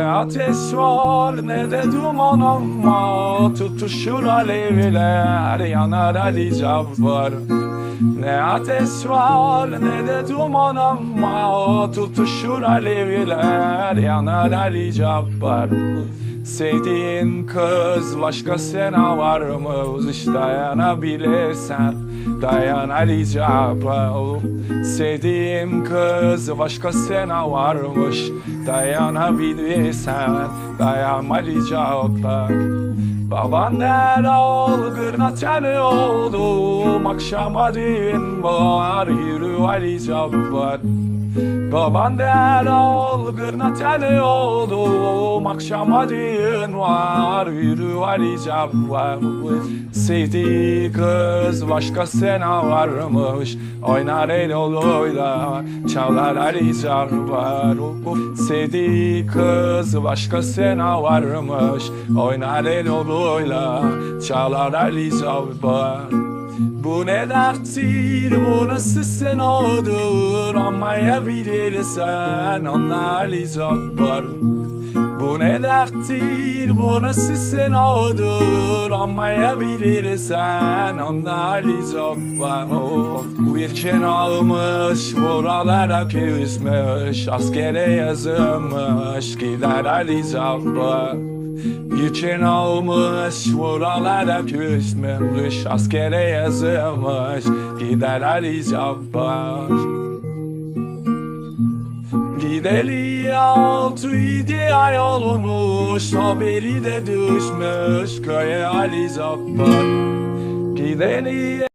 ateş var ne de duman ama Tutuşur alevler yanar Ali Cabbar. Ne ateş var ne de duman ama Tutuşur alevler yanar Ali Cabbar Sevdiğin kız başka sana var mı? Hiç dayanabilirsen Dayan Ali Cabbar Sevdiğim kız başka sana varmış Dayanabilirsen Dayan Ali Cabbar Baban der algırna teni oldum. Akşama düğün var yürü Ali Cabbar Baban der algırna teni oldum. Akşama düğün var yürü Ali Cabbar Sevdiği kız başka sana varmış. Oynar el oluyla çalar Ali Cabbar Sevdiği kız başka sana varmış. Oynar el oluyla çalar Ali Cabbar bu ne derttir, bu nasıl senadır Anlayabilirsen anlar Cabbar Bu ne derttir, bu nasıl senadır Anlayabilirsen anlar Cabbar Uyurken almış, buralara küsmüş Askere yazılmış, gider Ali Cabbar Yükün almış buralara küsmüş Askere yazılmış gider Ali Cabbar Gideli altı idi ay olmuş Haberi de düşmüş köye Ali Cabbar Gideli